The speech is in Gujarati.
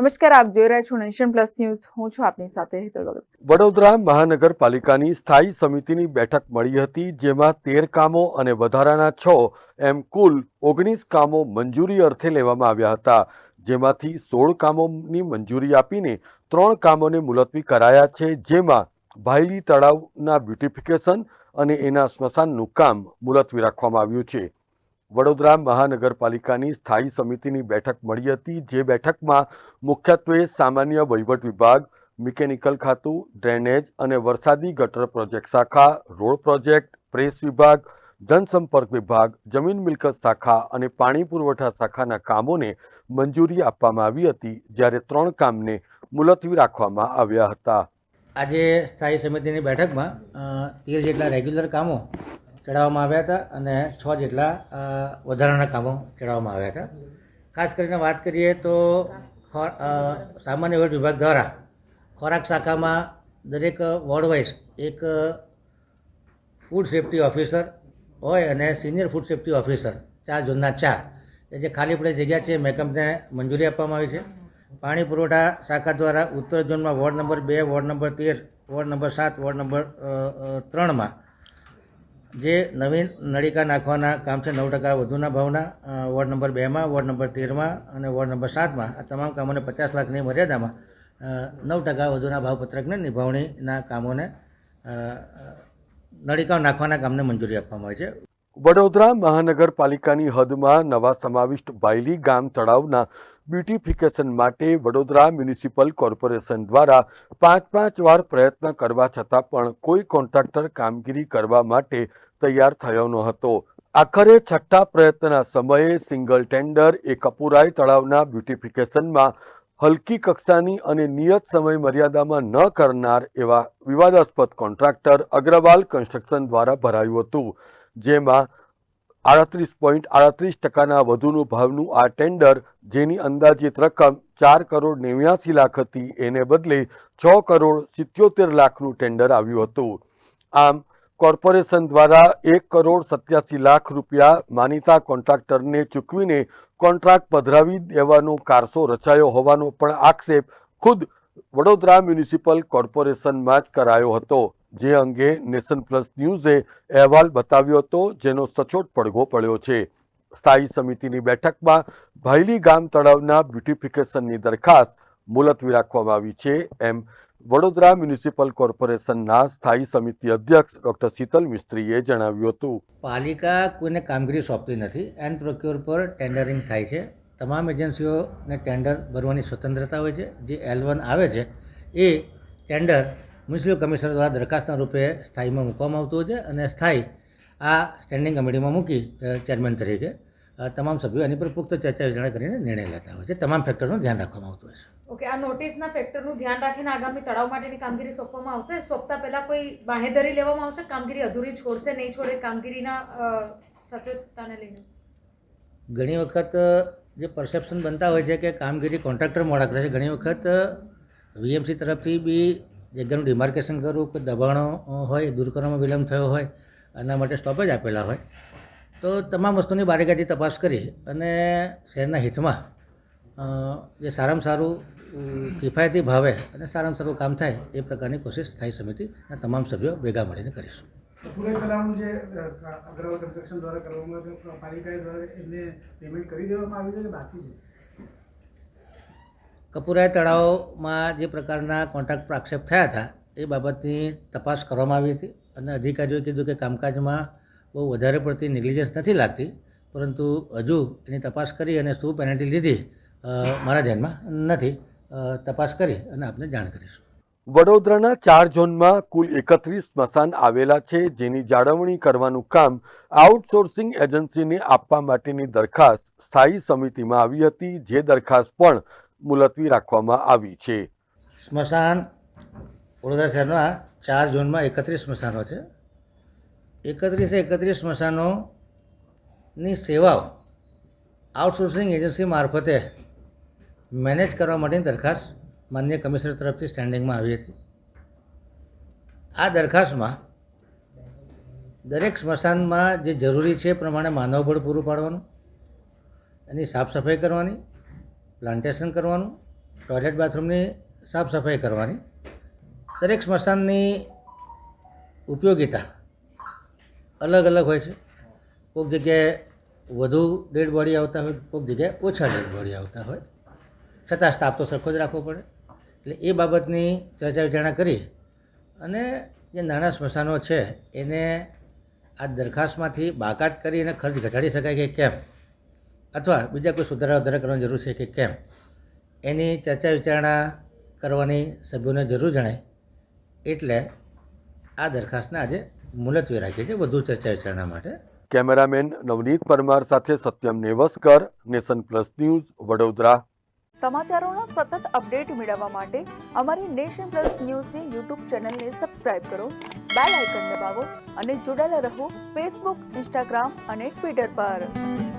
નમસ્કાર, આપ જોઈ રહ્યા છો નેશન પ્લસ ન્યૂઝ. હું છું આપની સાથે હેતલ ભગત. વડોદરા મહાનગરપાલિકાની સ્થાયી સમિતિની બેઠક મળી હતી, જેમાં તેર કામો અને વધારાના છ એમ કુલ ઓગણીસ કામો મંજૂરી અર્થે લેવામાં આવ્યા હતા. જેમાંથી સોળ કામોની મંજૂરી આપીને ત્રણ કામોને મુલતવી કરાયા છે, જેમાં ભાયલી તળાવના બ્યુટિફિકેશન અને એના સ્મશાનનું કામ મુલતવી રાખવામાં આવ્યું છે. વડોદરા મહાનગરપાલિકાની સ્થાયી સમિતિની બેઠક મળી હતી, જે બેઠકમાં મુખ્યત્વે સામાન્ય વહીવટ વિભાગ, મિકેનિકલ ખાતું, ડ્રેનેજ અને વરસાદી ગટર પ્રોજેક્ટ શાખા, રોડ પ્રોજેક્ટ, પ્રેસ વિભાગ, જનસંપર્ક વિભાગ, જમીન મિલકત શાખા અને પાણી પુરવઠા શાખાના કામોને મંજૂરી આપવામાં આવી હતી, જ્યારે ત્રણ કામને મુલતવી રાખવામાં આવ્યા હતા. આજે સ્થાયી સમિતિની બેઠકમાં તેર જેટલા રેગ્યુલર કામો ચડાવવામાં આવ્યા હતા અને છ જેટલા વધારાના કામો ચડાવવામાં આવ્યા હતા. ખાસ કરીને વાત કરીએ તો સામાન્ય વહીવટ વિભાગ દ્વારા ખોરાક શાખામાં દરેક વોર્ડ વાઇઝ એક ફૂડ સેફ્ટી ઓફિસર હોય અને સિનિયર ફૂડ સેફ્ટી ઓફિસર, ચાર ઝોનના ચાર, એ જે ખાલી પડે જગ્યા છે મેકઅપને મંજૂરી આપવામાં આવી છે. પાણી પુરવઠા શાખા દ્વારા ઉત્તર ઝોનમાં વોર્ડ નંબર બે, વોર્ડ નંબર તેર, વોર્ડ નંબર સાત, વોર્ડ નંબર ત્રણમાં જે નવીન નળિકા નાખવાના કામ છે, નવ ટકા વધુના ભાવના વોર્ડ નંબર બેમાં વોર્ડ નંબર તેરમાં અને વોર્ડ નંબર સાતમાં આ તમામ કામોને પચાસ લાખની મર્યાદામાં નવ ટકા વધુના ભાવપત્રકને નિભાવણીના કામોને નળિકાઓ નાખવાના કામને મંજૂરી આપવામાં આવે છે. વડોદરા મહાનગરપાલિકાની હદમાં નવા સમાવિષ્ટ બાયલી ગામ તળાવના બ્યુટિફિકેશન માટે વડોદરા મ્યુનિસિપલ કોર્પોરેશન દ્વારા પાંચ પાંચ વાર પ્રયત્ન કરવા છતાં પણ કોઈ કોન્ટ્રાક્ટર કામગીરી કરવા માટે તૈયાર થયો ન હતો આખરે છઠ્ઠા પ્રયત્નના સમયે સિંગલ ટેન્ડર એ કપુરાઈ તળાવના બ્યુટિફિકેશનમાં હલકી કક્ષાની અને નિયત સમય મર્યાદામાં ન કરનાર એવા વિવાદાસ્પદ કોન્ટ્રાક્ટર અગ્રવાલ કન્સ્ટ્રક્શન દ્વારા ભરાયું હતું, જેમાં આડત્રીસ પોઈન્ટ આડત્રીસ ટકાના વધુનું ભાવનું આ ટેન્ડર, જેની અંદાજિત રકમ ચાર કરોડ નેવ્યાસી લાખ હતી એને બદલે છ કરોડ સિત્યોતેર લાખનું ટેન્ડર આવ્યું હતું. આમ, કોર્પોરેશન દ્વારા એક કરોડ સત્યાસી લાખ રૂપિયા માનીતા કોન્ટ્રાક્ટરને ચૂકવીને કોન્ટ્રાક્ટ પધરાવી દેવાનો કારસો રચાયો હોવાનો પણ આક્ષેપ ખુદ વડોદરા મ્યુનિસિપલ કોર્પોરેશનમાં જ કરાયો હતો. જે અંગે નેશન પ્લસ ન્યૂઝે અહેવાલ બતાવ્યો હતો, જેનો સચોટ પડઘો પડ્યો છે. સ્થાયી સમિતિની બેઠકમાં ભાયલી ગામ તળાવના બ્યુટિફિકેશનની દરખાસ્ત મુલતવી રાખવામાં આવી છે. એમ વડોદરા મ્યુનિસિપલ કોર્પોરેશનના સ્થાયી સમિતિ અધ્યક્ષ ડોક્ટર શીતલ મિસ્ત્રીએ જણાવ્યું હતું. પાલિકા કોઈને કામગીરી સોંપતી નથી. એન્ડ પ્રોક્યોર પર ટેન્ડરિંગ થાય છે. તમામ એજન્સીઓને ટેન્ડર ભરવાની સ્વતંત્રતા હોય છે. જે એલ આવે છે, એ ટેન્ડર મ્યુનિસિપલ કમિશનર દ્વારા દરખાસ્તના રૂપે સ્થાયીમાં મૂકવામાં આવતું હોય છે અને સ્થાયી આ સ્ટેન્ડિંગ કમિટીમાં મૂકી ચેરમેન તરીકે તમામ સભ્યો એની પર પુખ્ત ચર્ચા વિચારણા કરીને નિર્ણય લેતા હોય છે. તમામ ફેક્ટરનું ધ્યાન રાખવામાં આવતું હોય છે. ઓકે આ નોટિસના ફેક્ટરનું ધ્યાન રાખીને આગામી તળાવ માટેની કામગીરી સોંપવામાં આવશે. સોંપતા પહેલાં કોઈ બાહેધરી લેવામાં આવશે? કામગીરી અધૂરી છોડશે નહીં છોડે કામગીરીના સચોટતાને લઈને? ઘણી વખત જે પરસેપ્શન બનતા હોય છે કે કામગીરી કોન્ટ્રાક્ટર મોડા કરે છે. ઘણી વખત વીએમસી તરફથી બી જગ્યાનું ડિમાર્કેશન કરવું કે દબાણો હોય દૂર કરવામાં વિલંબ થયો હોય એના માટે સ્ટોપેજ આપેલા હોય. તો તમામ વસ્તુની બારીકાઈથી તપાસ કરી અને શહેરના હિતમાં જે સારામાં સારું કિફાયતી ભાવે અને સારામાં સારું કામ થાય, એ પ્રકારની કોશિશ સ્થાયી સમિતિના તમામ સભ્યો ભેગા મળીને કરીશું. કન્સ્ટ્રક્શન દ્વારા કરવામાં પાલિકા દ્વારા એમને પેમેન્ટ કરી દેવામાં આવ્યું છે કે બાકી છે? કપુરાઈ તળાવમાં જે પ્રકારના કોન્ટ્રાક્ટ પર આક્ષેપ થયા હતા, એ બાબતની તપાસ કરવામાં આવી હતી અને અધિકારીઓએ કીધું કે કામકાજમાં બહુ વધારે પડતી નેગ્લિજન્સ નથી લાગતી, પરંતુ હજુ એની તપાસ કરી અને શું પેનલ્ટી લીધી મારા ધ્યાનમાં નથી. તપાસ કરી અને આપને જાણ કરીશું. વડોદરાના ચાર ઝોનમાં કુલ એકત્રીસ સ્મશાન આવેલા છે, જેની જાળવણી કરવાનું કામ આઉટસોર્સિંગ એજન્સીને આપવા માટેની દરખાસ્ત સ્થાયી સમિતિમાં આવી હતી, જે દરખાસ્ત પણ મુલતવી રાખવામાં આવી છે. સ્મશાન વડોદરા શહેરના ચાર ઝોનમાં એકત્રીસ સ્મશાનો છે. એકત્રીસે એકત્રીસ સ્મશાનોની સેવાઓ આઉટસોર્સિંગ એજન્સી મારફતે મેનેજ કરવા માટેની દરખાસ્ત માન્ય કમિશનર તરફથી સ્ટેન્ડિંગમાં આવી હતી. આ દરખાસ્તમાં દરેક સ્મશાનમાં જે જરૂરી છે એ પ્રમાણે માનવબળ પૂરું પાડવાનું, એની સાફ સફાઈ કરવાની પ્લાન્ટેશન કરવાનું, ટોયલેટ બાથરૂમની સાફ સફાઈ કરવાની, દરેક સ્મશાનની ઉપયોગિતા અલગ અલગ હોય છે. કોઈક જગ્યાએ વધુ ડેડ બોડી આવતા હોય, કોઈક જગ્યાએ ઓછા ડેડ બોડી આવતા હોય. છતાં સ્ટાફ તો સરખો જ રાખવો પડે. એટલે એ બાબતની ચર્ચા વિચારણા કરી અને જે નાના સ્મશાનો છે, એને આ દરખાસ્તમાંથી બાકાત કરી અને ખર્ચ ઘટાડી શકાય કે કેમ? અથવા બીજા કોઈ સુધારા વધારા કરવાની જરૂર છે કે કેમ? એની ચર્ચા વિચારણા કરવાની સભ્યોને જરૂર જણાય. એટલે આ દરખાસ્તને આજે મુલતવી રાખી છે વધુ ચર્ચા વિચારણા માટે. કેમેરામેન નવનીત પરમાર સાથે Satyam Nevaskar nation plus news Vadodara. સમાચારોનો સતત અપડેટ મેળવવા માટે અમારી નેશન પ્લસ ન્યૂઝની યુટ્યુબ ચેનલને સબસ્ક્રાઇબ કરો બેલ આઇકન દબાવો અને જોડાયેલા રહો ફેસબુક ઇન્સ્ટાગ્રામ અને ટ્વિટર પર.